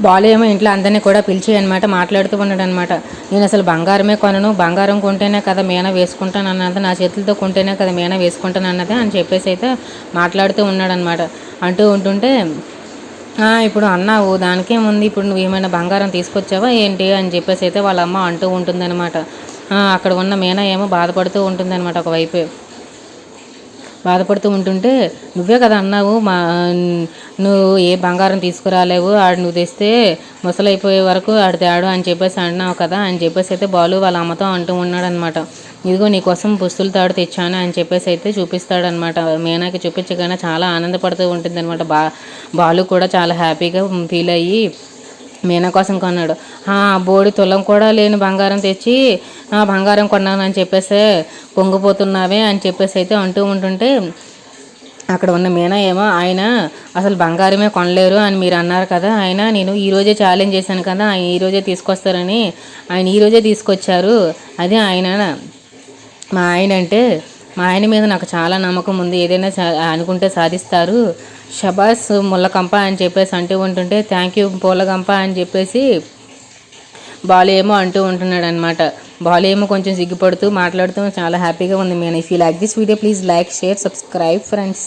బాలు ఏమో ఇంట్లో అందరినీ కూడా పిలిచి అనమాట మాట్లాడుతూ ఉన్నాడు అనమాట నేను అసలు బంగారమే కొనను బంగారం కొంటేనే కదా మీన వేసుకుంటాను అన్నది నా చేతులతో కొంటేనే కదా మీన వేసుకుంటాను అన్నది అని చెప్పేసి అయితే మాట్లాడుతూ ఉన్నాడనమాట అంటూ ఉంటుంటే ఇప్పుడు అన్నావు దానికేముంది ఇప్పుడు నువ్వు ఏమైనా బంగారం తీసుకొచ్చావా ఏంటి? అని చెప్పేసి అయితే వాళ్ళ అమ్మ అంటూ ఉంటుందన్నమాట. అక్కడ ఉన్న మీనా ఏమో బాధపడుతూ ఉంటుందన్నమాట ఒకవైపు. బాధపడుతూ ఉంటుంటే నువ్వే కదా అన్నావు మా నువ్వు ఏ బంగారం తీసుకురాలేవు ఆడు నువ్వు తెస్తే ముసలైపోయే వరకు ఆడు తేడు అని చెప్పేసి అన్నావు కదా అని చెప్పేసి అయితే బాలు వాళ్ళ అమ్మతో అంటూ ఉన్నాడనమాట. ఇదిగో నీకోసం పుస్తులు తాడు తెచ్చాను అని చెప్పేసి అయితే చూపిస్తాడనమాట. మీనాకి చూపించగానే చాలా ఆనందపడుతూ ఉంటుంది అనమాట బా బాలు కూడా చాలా హ్యాపీగా ఫీల్ అయ్యి మీనా కోసం కొన్నాడు. బోడి తులం కూడా లేని బంగారం తెచ్చి బంగారం కొన్నాను అని చెప్పేసి పొంగిపోతున్నావే అని చెప్పేసి అయితే అంటూ ఉంటుంటే అక్కడ ఉన్న మీనా ఏమో ఆయన అసలు బంగారమే కొనలేరు అని మీరు అన్నారు కదా ఆయన నేను ఈరోజే ఛాలెంజ్ చేశాను కదా ఆయన ఈరోజే తీసుకొస్తారని ఆయన ఈరోజే తీసుకొచ్చారు అదే ఆయన మా ఆయన అంటే మా ఆయన మీద నాకు చాలా నమ్మకం ఉంది. ఏదైనా సా- అనుకుంటే సాధిస్తారు. షబాస్ ముల్లకంప అని చెప్పేసి అంటూ ఉంటుంటే థ్యాంక్ యూ పూలకంప అని చెప్పేసి బాలు ఏమో అంటూ ఉంటున్నాడు అనమాట బాలు ఏమో కొంచెం సిగ్గుపడుతూ మాట్లాడుతూ చాలా హ్యాపీగా ఉంది. నేను if you like this video please like share subscribe friends